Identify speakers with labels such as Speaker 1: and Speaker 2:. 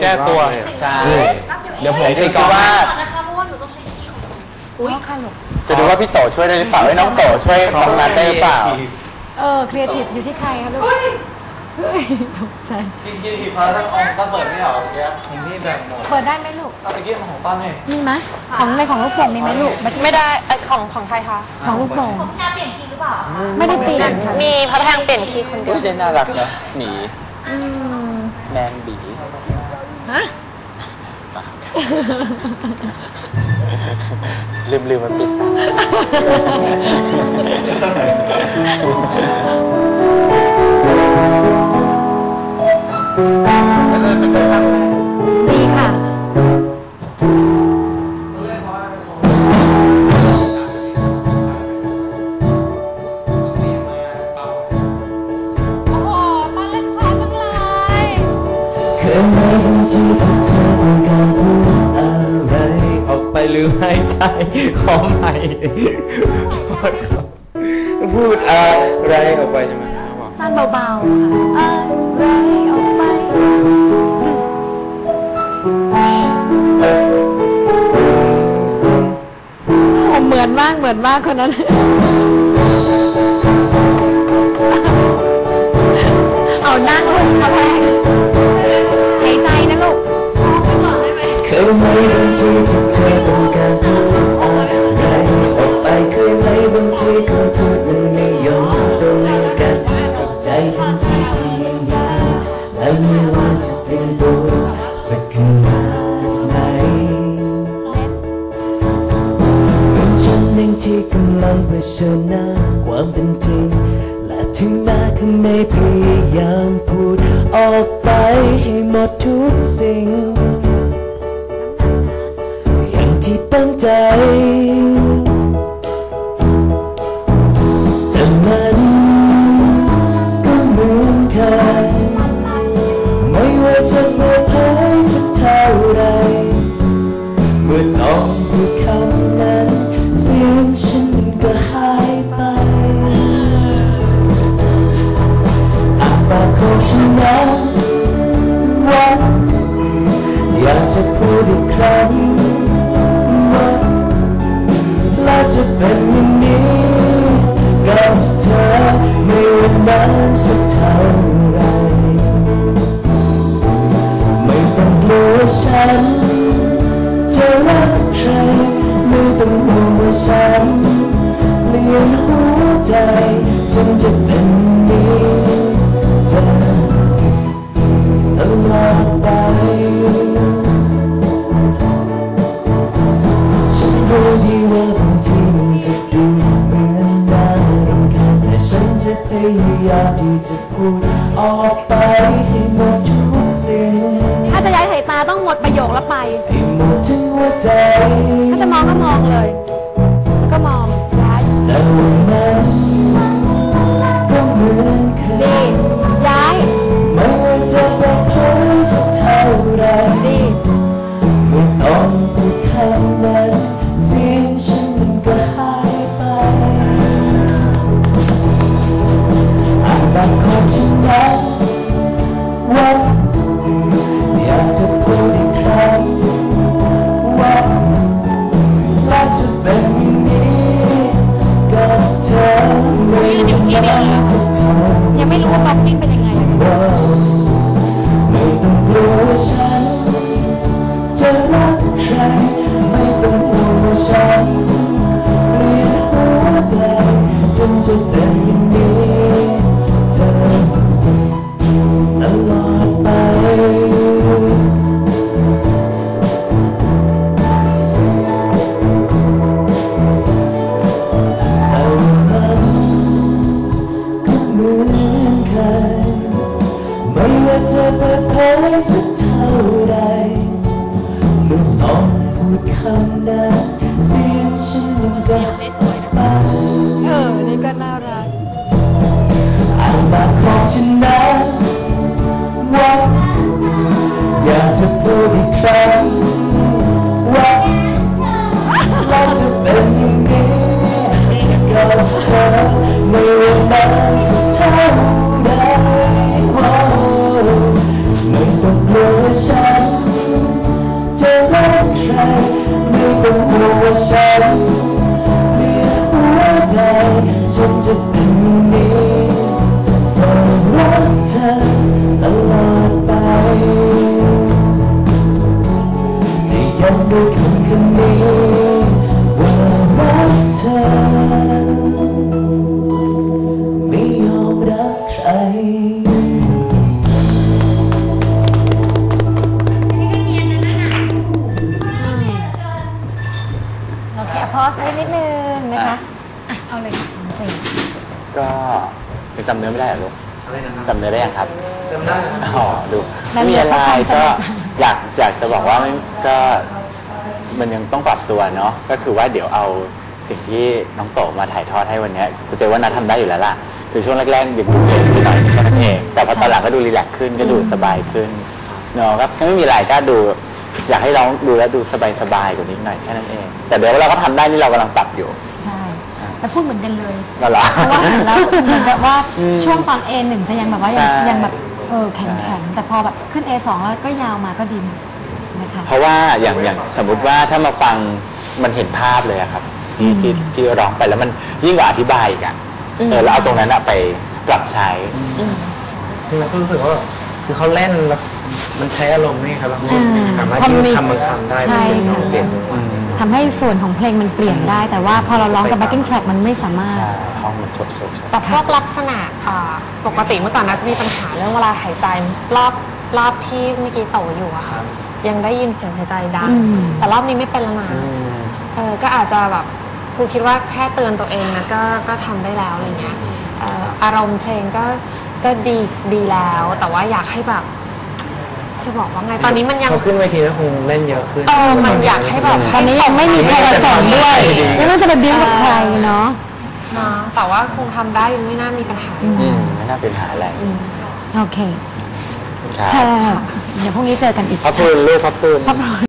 Speaker 1: แก้ตัว
Speaker 2: ใช่
Speaker 1: เดี๋ยวผม
Speaker 2: ตี
Speaker 1: ตี
Speaker 2: ก
Speaker 1: ก
Speaker 2: อ
Speaker 1: อ
Speaker 2: ล์
Speaker 1: ล์
Speaker 2: ฟ
Speaker 1: ฟ
Speaker 2: ว่า
Speaker 3: นะคะเพราะว่าหนูต้องใช้คีย์ของหนู
Speaker 4: อุ้ยค่ะลูก
Speaker 2: จะดูว่าพี่โตช่วยได้หรือเปล่าให้น้องโตช่วยน้องนัทได้หรือเปล่า
Speaker 4: เออครีเอทีฟอยู่ที่ใครคะลูกเฮ้ยตกใจ
Speaker 1: ที่ที่ทีพาตั้งองตั้งเปิดไม่เหรอเมื่อกี้ของพี่แบ่งหมด
Speaker 4: เปิดได้ไหมลูก
Speaker 1: เอาตะกี้มาของต้นให้
Speaker 4: มีไหมของในของลูกโป่งมีไหมลูก
Speaker 5: ไม่ได้เอ่อของของใครคะ
Speaker 4: ของลูกโป่ง
Speaker 3: ผมการเปลี่ยนคีย์หรือเปล่า
Speaker 4: ไม่ได้เปลี่ยน
Speaker 5: มีพระแพงเปลี่ยนคีย์คนเดียว
Speaker 2: ไม่ได้น่ารักนะหมี
Speaker 4: อืม
Speaker 2: แมนบี
Speaker 4: ฮะ
Speaker 2: ลืมลืมมันปิดซะ
Speaker 4: เค
Speaker 6: ยไหมที่ที่เธอต้องการพูดอะไรออกไปหรือหายใจขอใหม่พูดอะไรออกไปใช่ไหม
Speaker 4: สั้นเบาๆค่ะอะไรออกไปโอ้เหมือนมากเหมือนมากคนนั้นเอานั่งลงมาแพง ไหม
Speaker 6: บางทีที่เธอต้องการพูดอะไรออกไปเคยไหมบางทีคำพูดมันไม่ยอมตรงกันกับใจทั้งที่พยายามและไม่ว่าจะเปลี่ยนตัวสักขนาดไหนเป็นฉันเองที่กำลังเผชิญหน้าความเป็นจริงและถึงแม้ข้างในพยายามพูดออกไปให้หมดทุกสิ่ง ที่ตั้งใจ แต่มันก็เหมือนกันไม่ว่าจะเปิดเผยสักเท่าไร เมื่อต้องพูดคำนั้นเสียงฉันมันก็หายไปอาปากของฉันนั้นว่าอยากจะพูดอีกครั้ง จะเป็นอย่างนี้กับเธอไม่ว่านานสักเท่าไรไม่ต้องกลัวฉัน จะรักใครไม่ต้องห่วงว่าฉันเปลี่ยนหัวใจฉันจะเป็น ออกไปให้หมดทุกสิ่ง
Speaker 4: ถ้าจะย้ายสายตาต้องหมดประโยคแล้วไป
Speaker 6: ให้หมดทั้งหัวใจ
Speaker 4: ถ้าจะมองก็มองเลย แล้วก็มองย้าย
Speaker 6: แต่วัน นั้น ว่าอยากจะพูดอีกครั้งว่าและจะเป็นอย่างนี้กับเธอไม่นานสักเท่าไหร่
Speaker 4: ยังไม่รู้ว่าบล็อกกิ้งเป็นยังไงอะ
Speaker 6: ได เธอตลอดไปจะย้ำด้วยคำคำนี้ว่ารักเธอ ไม่ยอมรักใคร
Speaker 4: โอเคพอสไว้นิดนึงนะคะ อะ เอาเลยค่ะน้องเจน
Speaker 2: ก็จะจำเนื้อไม่ได้เหรอลูก
Speaker 1: อะไรนะครับ
Speaker 2: จำเนื้อได้ยังครับ
Speaker 1: จำได้นะครับ
Speaker 2: อ๋อดูไม่มีอะไรก็อยากอยากจะบอกว่าไม่ก็มันยังต้องปรับตัวเนาะก็คือว่าเดี๋ยวเอาสิ่งที่น้องโตมาถ่ายทอดให้วันเนี้ยกูเจอว่านัททำได้อยู่แล้วล่ะคือช่วงแรกๆยังดูเก่งนิดหน่อยแค่นั้นเองแต่พอตอนหลังก็ดูรีแลกซ์ขึ้นก็ดูสบายขึ้นเนาะครับก็ไม่มีอะไรก็ดู อยากให้น้องดูแล้วดูสบายๆกว่านี้หน่อยแค่นั้นเอง แต่เดี๋ยวเราก็ทำได้นี่เรากำลังปรับอยู่
Speaker 4: ใช่ แต่พูดเหมือนกันเลย
Speaker 2: ก็เหรอ
Speaker 4: เพราะว่าเห็นแล้วเหมือนแบบว่าช่วงตอน A1 จะยังแบบว่ายัง
Speaker 2: ใช่
Speaker 4: ยังแบบเออแข็งแข็งๆแต่พอแบบขึ้น A2 แล้วก็ยาวมาก็ดีนะคะ
Speaker 2: เพราะว่าอย่างอย่างสมมุติว่าถ้ามาฟังมันเห็นภาพเลยอะครับที่ที่ที่ร้องไปแล้วมันยิ่งกว่าอธิบายอีกอะเออแล้วเอาตรงนั้นอะไปปรับใช้
Speaker 1: คือเราก็รู้สึกว่าแบบคือเขาเล่นแล้วมันใช้อารมณ์นี่ครับแล้ว
Speaker 4: อ่า
Speaker 1: สามารถ
Speaker 4: พอ
Speaker 1: ยื
Speaker 4: มี
Speaker 1: ดคำบางคำได้
Speaker 4: ใช่
Speaker 1: เป็น
Speaker 4: ค่ะ
Speaker 1: เปลี่ยนจังหวะ
Speaker 4: ทำให้ส่วนของเพลงมันเปลี่ยนได้ แต่ว่าพอเราร้องกับ backing track มันไม่สามารถ
Speaker 2: ใช่ห้องมันชดชดชด
Speaker 5: แต่พวกลักษณะอ่าปกติเมื่อก่อนน่าจะมีปัญหาเรื่องเวลาหายใจรอบรอบที่เมื่อกี้โตอยู่อะค่ะยังได้ยินเสียงหายใจดัง
Speaker 4: อืม
Speaker 5: แต่รอบนี้ไม่เป็นแล้วนะเออก็อาจจะแบบครูคิดว่าแค่เตือนตัวเองนะก็ก็ทำได้แล้วอะไรเงี้ยเอ่ออารมณ์เพลงก็ก็ดีดีแล้ว แต่ว่าอยากให้แบบ จะบอกว่าไงตอนนี้มันยัง
Speaker 1: เขาขึ้นเวทีแล้วคงเล่นเยอะขึ้น
Speaker 5: เออมันอยากให้แบบ
Speaker 4: ตอนนี้ยังไม่มีใครมาสอนด้วยยังไม่รู้จะไปบิ้วกับใครเนาะ
Speaker 5: นะแต่ว่าคงทำได้ไม่น่ามีปัญหา
Speaker 2: อืมไม่น่าเป็นปัญหาอะไร
Speaker 4: โอเค
Speaker 2: ครับ
Speaker 4: ค่ะเดี๋ยวพรุ่งนี้เจอกันอีก
Speaker 2: พระพูนลูกพระพูน
Speaker 4: พระพร